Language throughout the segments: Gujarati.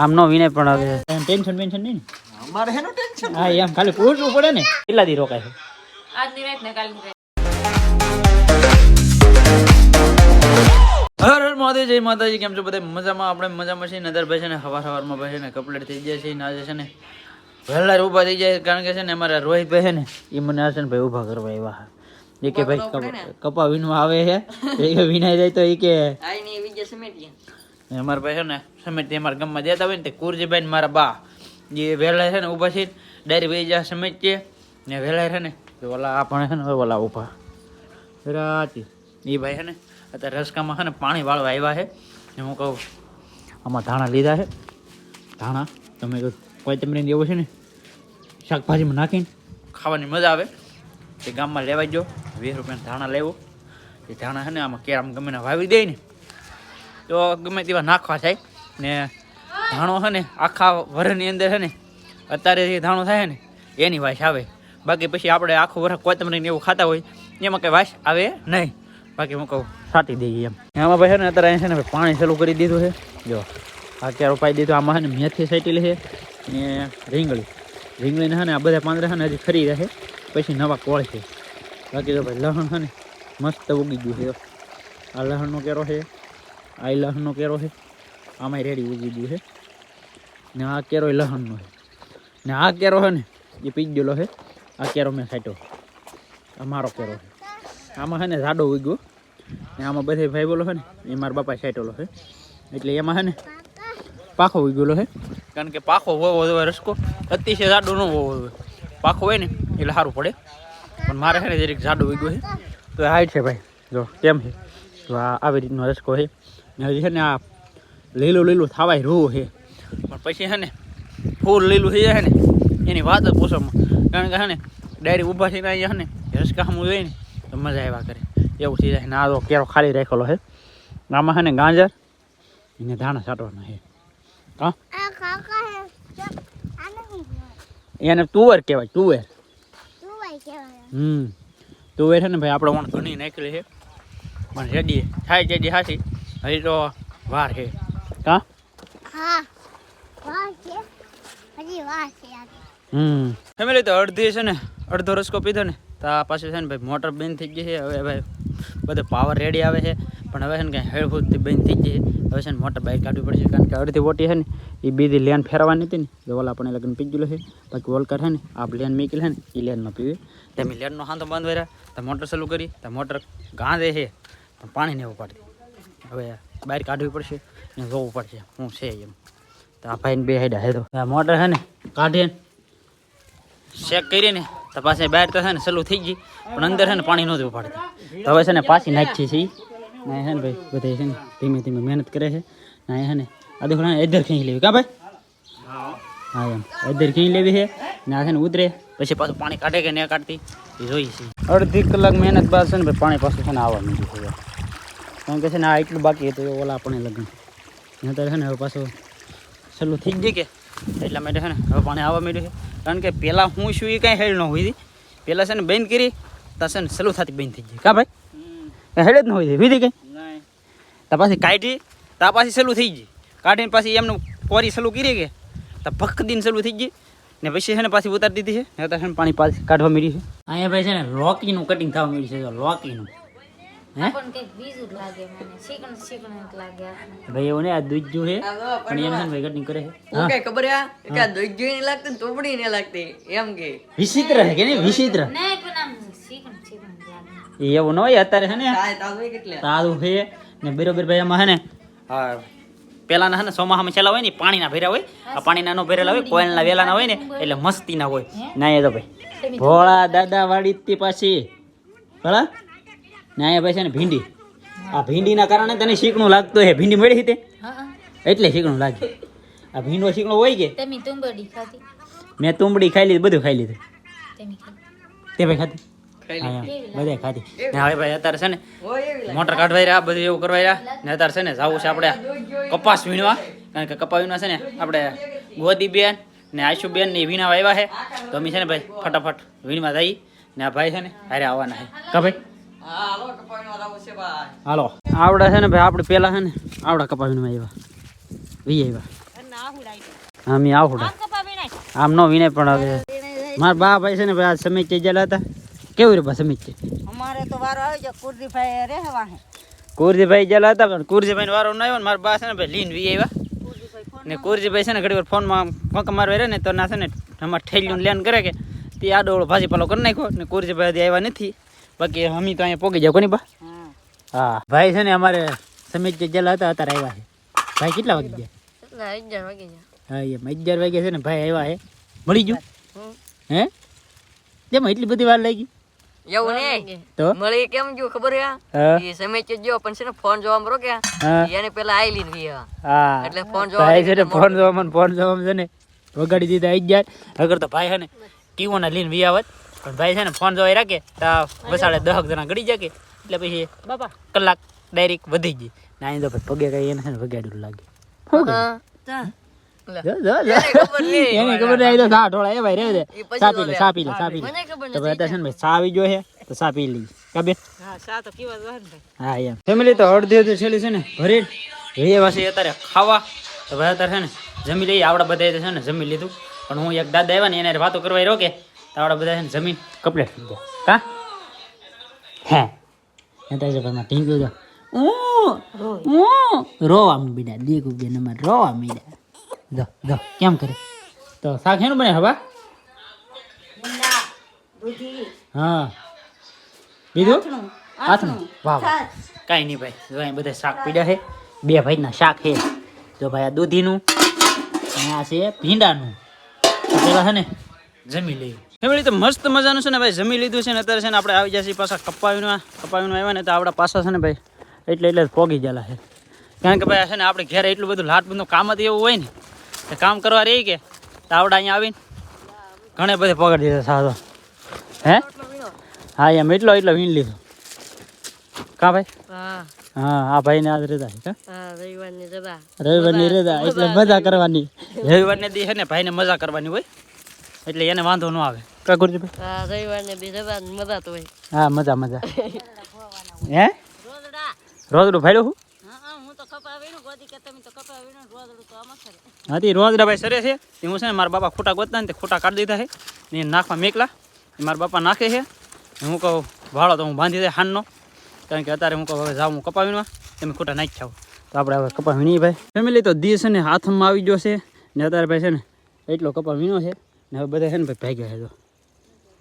આમ નો વિનય પણ હવે. ટેન્શન બેન્શન નહીં ને? અમારે એનું ટેન્શન હા એમ ખાલી પૂછવું પડે ને. કેટલા દી રોકાય છે? આજની રાત ને કાલની રાત. હર હર મહાદેવ જય માતાજી કેમ છો બધા? મજામાં? આપણે મજામાં છીએ. નદર ભાઈ છે ને સવાર સવારમાં ભાઈ છે ને કપલેટ થઈ જાય છે ને આજે છે ને વહેલા ઊભા થઈ જાય કારણ કે છે ને અમારા રોહિત ભાઈ છે ને એ મને આ છે ને ભાઈ ઊભા કરવા એવા એ કે ભાઈ કપા વિનવા આવે છે. એ કે વિનાઈ જાય તો એ કે અમારા ભાઈ છે ને સમેત અમારા ગામમાં જતા હોય ને તે કુરજીભાઈ ને મારા બા, જે વહેલા છે ને ઊભા છે, ડાયરી ભાઈ જ્યાં સમેત ને વહેલા છે ને ઓલા આ પણ છે ને ઓલા ઊભા. રાતી. એ ભાઈ છે ને અત્યારે રસકામાં છે ને પાણી વાળવા આવ્યા છે, ને હું કહું, આમાં ધાણા લીધા છે. ધાણા, તમે કહો તમને એવું છે ને શાકભાજીમાં નાખીને ખાવાની મજા આવે. તે ગામમાં લેવાઈ જો વીસ રૂપિયાના ધાણા લેવો. એ ધાણા છે ને આમાં કેરામ ગમે ને વાવી દે ને તો ગમે તેવા નાખવા થાય. ને ધાણો છે ને, આખા વરની અંદર છે ને, અત્યારે જે ધાણો થાય ને, એની વાસ આવે. બાકી પછી આપણે આખું વરસ કોથમરીને એવું ખાતા હોય, એમાં કંઈ વાસ આવે નહીં. બાકી હું કહું સાટી દઈએ એમ. એમાં ભાઈ છે ને, અત્યારે છે ને પાણી ચાલુ કરી દીધું છે. જો, આ ક્યારે પાઈ દીધું, આમાં છે ને મેથી સાઈટેલી છે ને રીંગળી. રીંગણીને છે ને આ બધા પાંદડા છે ને હજી ખરી રહે. પછી નવા કોળ છે. બાકી તો ભાઈ લહણ છે ને, મસ્ત ઉગી ગયું છે. આ લહણનો કેરો છે. આ લહનનો કેરો છે. આમાં રેડી ઉગી ગયું છે. ને આ કેરો લહનનો છે. ને આ કેરો છે ને, એ પી ગયેલો છે. આ કેરો મેં ખાટ્યો આ મારો કેરો છે. આમાં છે ને જાડો ઉગ્યો. ને આમાં બધે ભાઈ બોલો છે ને, એ મારા બાપા સાટેલો છે. એટલે એમાં છે ને પાખો ઉગેલો છે. કારણ કે પાખો હોવો જોઈએ રસકો. અતિશય જાડો ન હોવો જોઈએ. પાખો હોય ને, એટલે સારું પડે. પણ મારે છે ને જરીક જાડો ઉગ્યો છે. તો એ હાઈટ છે ભાઈ. જો, કેમ છે? તો આવી રીતનો રસકો છે. ને હજી છે ને આ લીલું લીલું થવાય રૂ છે. પણ પછી છે ફૂલ લીલું થઈ જાય ને, એની વાત જ પૂછવામાં. કારણ કે છે ડાયરી ઊભા થઈને અહીંયા છે ને, રસકા હમું જોઈએ ને, તો મજા આવ્યા કરે. એવું થઈ જાય ને, આ તો કેરો ખાલી રાખેલો છે. આમાં છે ને ગાજર, એને ધાણા છાંટવાના હા હે? એને તુવેર કહેવાય, તુવેર. હમ. તુવેર છે ને ભાઈ, આપણે વણ ઘણી નાખેલી છે. પણ રેડી થાય જેડી હાથી હજી તો વાર છે. હા હા વાહ છે. હજી વાહ છે આ હમ. ફેમિલી તો અડધી છે ને અડધો રસકો પીધો ને તો આ પાછું છે ને ભાઈ મોટર બંધ થઈ ગઈ છે. હવે ભાઈ બધે પાવર રેડી આવે છે. પણ હવે છે ને કાંઈ હેળફૂટથી બંધ થઈ ગઈ છે. હવે છે ને મોટર બહાર કાઢવી પડશે કારણ કે અડધી વોટી છે ને એ બીજી લેન ફેરવાની હતી ને તો ઓલા આપણે લગ્ન પીજેલું છે. બાકી વોલકર છે ને આ લેન મીકેલ છે ને એ લેનમાં પીવી. તમે લેનનો હાંધો બંધ વર્યા તો મોટર ચાલુ કરી તો મોટર ગાંધે છે. પણ પાણી નહીં ઉપાડતી હવે બહાર કાઢવી પડશે ને જોવું પડશે હું છે એમ તો આ ભાઈને બે હેડા હે તો આ મોટર છે ને કાઢીને ચેક કરી ને તો પાછી બહાર તો છે ને સલું થઈ ગઈ પણ અંદર છે ને પાણી નહોતું ઉપાડતી તો હવે છે ને પાછી નાખી છે. ને છે ને ભાઈ બધા છે ને ધીમે ધીમે મહેનત કરે છે ને છે ને આ દેખો ને ઇધર ખીંચ લેવી કા ભાઈ હા એમ એધર ખેંચી લેવી છે ને આ છે ને ઉતરે પછી પાછું પાણી કાઢે કે નહીં કાઢતી એ જોઈએ છે અડધી કલાક મહેનત બાદ છે ને ભાઈ પાણી પાછું છે ને આવવા માંડ્યું છે કારણ કે છે ને આ એટલું બાકી હતું એ ઓલા આપણે લગ્ન. નહીતર છે ને હવે પાછું છેલ્લું થઈ જ કે. એટલા માટે છે ને હવે પાણી આવવા માંડ્યું છે. કારણ કે પહેલાં હું શું એ કાંઈ હેડ ન હોય હતી પહેલાં છે ને બંધ કરી ત્યાં છે ને સલું થતી બંધ થઈ ગઈ. કા ભાઈ? હેડ જ ન હોય હતી વીધી કઈ તા પાછી કાઢી તા પાછી સલું થઈ ગઈ. કાઢીને પાછી એમનું કોરી સલું કરી કે તા ભખ દિન સલું થઈ ગઈ. ને પછી છે ને પાછી ઉતારી દીધી છે. ને પાણી પાછી કાઢવા મળ્યું છે. અહીંયા ભાઈ છે ને લોકીનું કટિંગ થવા મળ્યું છે લોકીનું. ભાઈ એવું ને આ દૂધ જો છે પણ એને છે ને ભાઈ કટિંગ કરે છે હું. ખબર હે? કે આ દોઈ જોઈ નહીં લાગતી ને નહીં લાગતી. એમ કે. વિચિત્ર છે કે નહીં? વિચિત્ર. નહીં પણ આમ ચીકણ ચીકણ લાગે. એવું ન હોય અત્યારે ને? તાય કેટલે ને બરોબર ભાઈ એમાં છે ને હા પેલાના છે ને ચોમાસામાં છેલ્લા હોય ને પાણીના ભર્યા હોય. આ પાણીના નો ભરેલા હોય કોયલના વેલાના હોય ને એટલે મસ્તીના હોય. ના એ તો ભાઈ. ભોળા દાદા વાળી પાછી. ભલા? ને અહીંયા ભાઈ છે ને ભીંડી. આ ભીંડીના કારણે તને શીકણું લાગતું હે. ભીંડી મળી તે એટલે શીકણું લાગે. આ ભીંડો શીકણો હોય કે? તમે તુંબડી ખાધી. મેં તુંબડી ખાઈ લીધી બધું ખાઈ લીધું. તે ભાઈ ખાધી? હા બધે ખાધી. ને હવે ભાઈ અત્યારે છે ને મોટર કાઢવાઈ રહ્યા બધું એવું કરવાઈ રહ્યા. ને અત્યારે છે ને જવું છે આપણે કપાસ વીણવા. કારણ કે કપા વીણવા છે ને આપણે ગોદી બેન ને આશુ બેન ને વીણા આવ્યા છે. તો અમે છે ને ભાઈ ફટાફટ વીણવા જઈ. ને આ ભાઈ છે ને હારે આવવાના છે. કા ભાઈ? હાલો આવડા છે ને ભાઈ આપણે પેલા છે ને આવડા કપા વીણવા આવ્યા. વી આવ્યા. આમ મેં આવડા. આમ નો વિનય પણ આવે મારા બા ભાઈ છે ને ભાઈ આ સમીચ ચેજેલા હતા. કેવું રે બા સમીચ અમારે તો વારો આવી જાય કુરદીભાઈ રહેવા હે. કુરજીભાઈ જેલા હતા પણ કુરજીભાઈ વારો ન આવ્યો ને મારા બા છે ને ભાઈ લીન વી આવ્યા. ને કુરજીભાઈ છે ને ઘડી વાર ફોનમાં ફંક મારવા રહે ને તો ના છે ને અમારે ઠેલ્યું લેન કરે કે તે આ ડોળો ભાજી પાલો કરી નાખ્યો ને કુરજીભાઈ હજી આવ્યા નથી. બાકી અમે તો અહીંયા પોગી જાવ કોની બા? હા. ભાઈ છે ને અમારે સમીજ જેલા હતા અત્યારે આવ્યા છે. ભાઈ કેટલા વાગે ગયા? અગિયાર વાગી હા એમ. અગિયાર વાગે છે ને ભાઈ આવ્યા છે. મળી ગયું? હે? જેમ એટલી બધી વાર લાગી? એવું નહીં. તો? મળી કેમ જો ખબર હે. એ સમય ચજો પણ છે ને ફોન જોવામાં રોક્યા. હા. એને પેલા આઈ લીન હા. એટલે ફોન જોવા છે ને ફોન જોવામાં ફોન જોવામાં છે ને વગાડી દીધા આવી ગયા. અગર તો ભાઈ હે ને કીવોના લઈને વી આવત પણ ભાઈ છે ને ફોન જોઈ રાખે તો વસાડે દહક જણા ગળી જાય એટલે પછી બાપા. કલાક ડાયરેક્ટ વધી ગઈ. ના અહીં તો ભાઈ પગે કઈ એને વગાડ્યું લાગે. ખાવા. તો ભાઈ અત્યારે છે ને જમી લઈએ. આવડા બધા છે ને જમી લીધું. પણ હું એક દાદા આવ્યા ને એને વાતો કરવા રોકે. તો આવડા બધા છે ને જમીન કપડે થઈ ગયા કા? હે. અત્યારે છે ભાઈ ટીંકુ તો રોવા મીડા દીકુ બેન અમારે રોવા મીડા જો જો કેમ કરે? તો શાક શેનું બને હવા હા. બીજું? આથનું વાહ કાંઈ નહીં ભાઈ. જો અહીં બધા શાક પીડ્યા છે. બે ભાઈના શાક છે. જો ભાઈ આ દૂધીનું અને આ છે ભીંડાનું. પેલા છે ને જમી લઈએ. ફેમિલી તો મસ્ત મજાનું છે ને ભાઈ? જમી લીધું છે ને અત્યારે છે ને આપણે આવી જશે પાછા કપાવીનું. કપાવીનું આવ્યા ને તો આપણા પાછા છે ને ભાઈ એટલે એટલે પોગી ગયેલા છે. કારણ કે ભાઈ છે ને આપણે ઘેર એટલું બધું લાટ બધું કામ જ એવું હોય ને તો કામ કરવા રહી કે તો આવડા અહીંયા આવીને ઘણે બધે પકડી દીધા સાદો હે? હા એમ એટલો એટલો વીણ લીધો. કા ભાઈ? હા. હા આ ભાઈને આજ રેતા છે રવિવારની રેતા એટલે મજા કરવાની. રવિવારને દી છે ને ભાઈને મજા કરવાની હોય. એટલે એને વાંધો ન આવે. કા હા રવિવાર ને મજા તો હોય. હા મજા મજા. હે? રોજડું ફાડ્યું હું હું તો કપાવીનું ગોદી કે તમે તો કપાવીનું રોજડું તો આમાં ખરે હાથી રોજડા ભાઈ સરે છે. તે હું છે ને મારા બાપા ખોટા ગોતતા ને તે ખોટા કાઢી દીધા છે. ને નાખવા મેકલા. એ મારા બાપા નાખે છે. હું કહું ભાડો તો હું બાંધી દે હાનનો. કારણ કે અત્યારે હું કહું હવે જાઉં હું કપાવીનો તમે ખોટા નાખી તો આપણે હવે કપાવી નહીં ભાઈ. ફેમિલી તો દી છે ને હાથમાં આવી ગયો છે. ને અત્યારે ભાઈ છે ને એટલો કપા વીણો છે. ને હવે બધા છે ને ભાઈ ભાગ્યા છે તો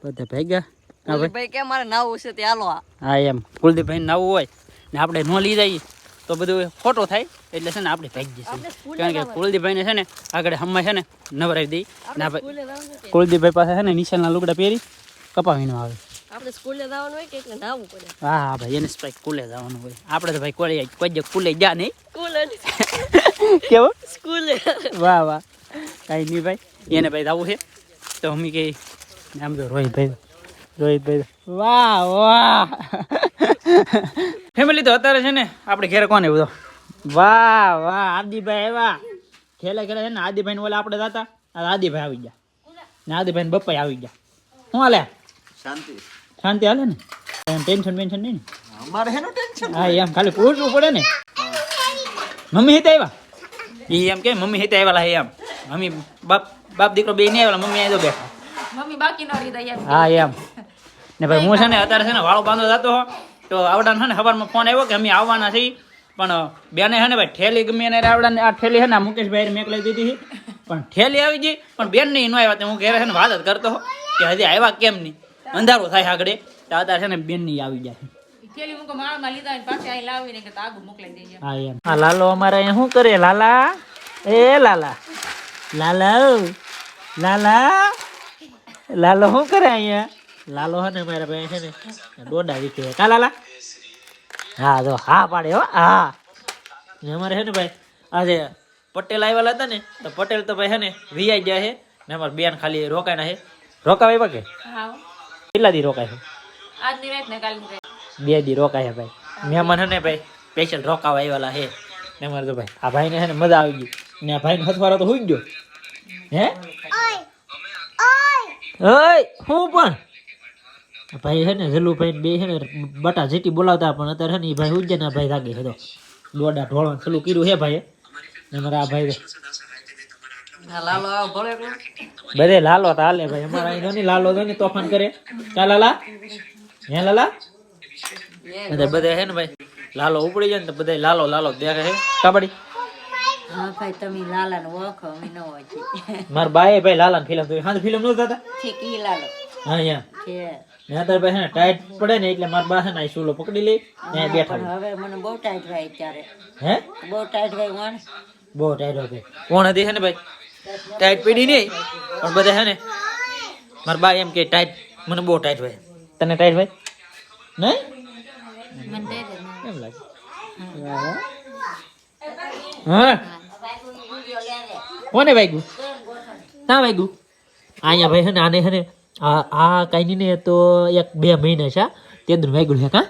બધા ભાગ્યા? ભાઈ. ભાઈ કે મારે નાવું છે તે હાલો હા એમ. કુલદીપભાઈ નવું હોય ને આપણે ન લઈ જઈએ તો બધું ખોટો થાય એટલે છે ને આપણે ભાગી જઈશું કારણ કે કુલદીપભાઈને છે ને આગળ હમણાં છે ને નવરાવી દઈ ને આપણે કુલદીપભાઈ પાસે છે ને નિશાળના લુગડા પહેરી કપાવીનો આવે. આપણે સ્કૂલે જવાનું હોય કે નાવું પડે? હા હા ભાઈ એને ભાઈ કુલે જવાનું હોય. આપણે તો ભાઈ કોલે કોઈ જગ્યાએ કુલે જા નહીં. સ્કૂલે કેવું? સ્કૂલે. વાહ વાહ. કાંઈ નહીં ભાઈ. એને ભાઈ જવું છે. તો અમે કે આમ તો રોહિતભાઈ રોહિતભાઈ વાહ વાહ. ફેમિલી તો અત્યારે છે ને આપણે ઘેર કોને બધો વાહ વાહ આદિભાઈ આવ્યા. ખેલે ખેલે છે ને આદિભાઈ ઓલા આપણે જતા. આદિભાઈ આવી ગયા. ને આદિભાઈ બપ્પાઈ આવી ગયા. શું હાલે? શાંતિ. શાંતિ હાલે ને? ટેન્શન બેન્શન નહીં ને? અમારે એનું ટેન્શન હા એમ ખાલી પૂછવું પડે ને? મમ્મી હિતે આવ્યા? એ એમ કે મમ્મી હિતે આવ્યા હે એમ. મમ્મી બાપ બાપ દીકરો બે નહીં આવેલા મમ્મી અહીં તો બેઠા. મમ્મી બાકી ન રહી હા એમ. ને ભાઈ હું છે ને અત્યારે છે ને વાળો બાંધો જતો હો તો આવડાને છે ને સવારમાં ફોન આવ્યો કે અમે આવવાના છીએ. પણ બેને છે ને ભાઈ ઠેલી ગમે ને આવડાને આ ઠેલી છે ને મુકેશભાઈ મેં મેકલાઈ દીધી પણ ઠેલી આવી ગઈ પણ બેન નહીં ન આવ્યા. હું ઘેરે છે ને વાત જ કરતો હો કે હજી આવ્યા કેમ નહીં. અંધારું થાય આગળ તો અત્યારે છે ને બેન નહીં આવી હા હા લાલો અમારે અહીંયા શું કરે લાલા? એ લાલા. લાલા. લાલા લાલો શું કરે અહીંયા? લાલો હે ને મારા ભાઈ છે ને દોડા વીખે કા લાલા? હા જો હા પાડે હો હા. ને અમારે છે ને ભાઈ આજે પટેલ આવેલા હતા ને તો પટેલ તો ભાઈ છે ને વીઆઈ ગયા છે ને અમારે બેન ખાલી રોકાણા છે રોકાવા કે? કેટલા દી રોકાય છે? આજની રાત ને કાલની રાત. બે દી રોકાય ભાઈ. મહેમાન હે ને ભાઈ સ્પેશિયલ રોકાવા આવેલા છે ને મારે તો ભાઈ આ ભાઈને છે ને મજા આવી ગઈ. ને ભાઈ હથવારો તો હોઈ ગયો. હે? ઓય ઓય. ઓય હું પણ? ભાઈ હે ને જલુભાઈ બે હે ને બટા જેટી બોલાવતા પણ અત્યારે હે ને ભાઈ ઉજ્જે ને ભાઈ જાગે હતો દોડા ઢોળવાનું ચાલુ કર્યું હે ભાઈ ને મારા આ ભાઈ. બધે લાલો તો હાલે ભાઈ. અમારા અહીં નહીં લાલો તો નહીં તોફાન કરે. કા લાલા. હે લાલા? બધા બધા હે ને ભાઈ? લાલો ઉપડી જાય ને તો બધા લાલો લાલો દેખે હે કબડ્ડી હા ભાઈ તમે લાલા ને ઓળખો અમે ન ઓળખી મારા બાએ ભાઈ લાલા ફિલ્મ જોઈ હા ફિલ્મ નો જોતા? ઠીક ઈ લાલો. હા યા છે. ને અત્યારે ભાઈ ને ટાઈટ પડે ને એટલે મારા બા છે ને આ શૂલો પકડી લે ને બેઠા હવે મને બહુ ટાઈટ ભાઈ અત્યારે. હે? બહુ ટાઈટ ભાઈ વણ બહુ ટાઈટ ભાઈ. કોણ હતી છે ને ભાઈ? ટાઈટ પડી નહીં પણ બધા છે ને મારા બા એમ કે ટાઈટ મને બહુ ટાઈટ ભાઈ તને ટાઈટ ભાઈ નહીં? મને દઈ એમ લાગે. હા. કોને વાગ્યું? ના વાગ્યું. અહીંયા ભાઈ હે આને હે ને, આ કાંઈ ને, તો એક બે મહિના છે તે દુન વાગ્યું છે, કા?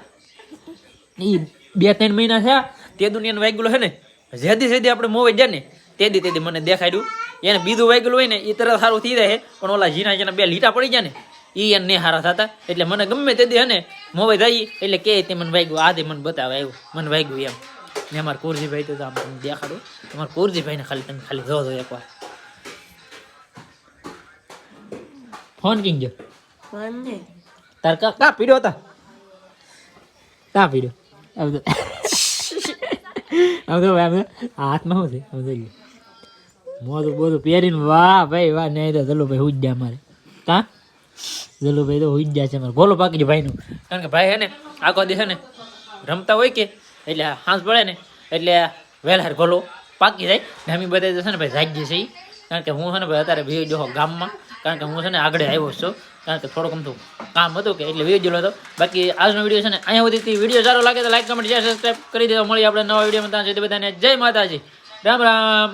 એ બે ત્રણ મહિના છે તે દુનિયાનું વાગ્યું છે ને, જેદી જેદી આપણે મોવાઈ જાય ને, તેદી તેદી મને દેખાડ્યું. એને બીજું વાગેલું હોય ને એ તરત સારું થઈ જાય પણ ઓલા જીના જેના બે લીટા પડી જાય ને એ એને નહીં સારા થતા. એટલે મને ગમે તે હે ને મોવાઈ જાય એટલે કે તે મને વાગ્યું, આ દે મને બતાવે આવ્યું મને વાગ્યું એમ. ને અમારા કુરજીભાઈ તો આમ તમને દેખાડું. અમારા કુરજીભાઈને ખાલી તમે ખાલી જો જો એકવાર. ફોન કિંગ જો તાર કા કા પીડ્યો હતા? કા પીડ્યો? આમ તો આમ તો આમ હાથમાં શું છે આમ તો. મોઢું બોધું પહેરીને વાહ ભાઈ વાહ નહીં તો ભાઈ હુઈ જ જાય અમારે કા? જલુભાઈ તો હુઈ જ જાય છે અમારે ગોલો પાકી ભાઈનું. કારણ કે ભાઈ હે ને આખો દિવસ ને રમતા હોય કે એટલે હાંસ પડે ને, એટલે વહેલા ગોલો પાકી જાય. ને અમે બધા છે ને ભાઈ જાગીએ છીએ. કારણ કે હું છે ને ભાઈ અત્યારે વિયો જો ગામમાં. કારણ કે હું છે ને આગળ આવ્યો છું. કારણ કે થોડુંક અમથું કામ હતું કે એટલે વીડિયો ગયેલો હતો. બાકી આજનો વીડિયો છે ને અહીંયા સુધી વીડિયો સારો લાગે તો લાઈક કમેન્ટ શેર સબસ્ક્રાઈબ કરી દેવા મળી આપણે નવા વિડીયોમાં. ત્યાં સુધી બધાને જય માતાજી. રામ રામ.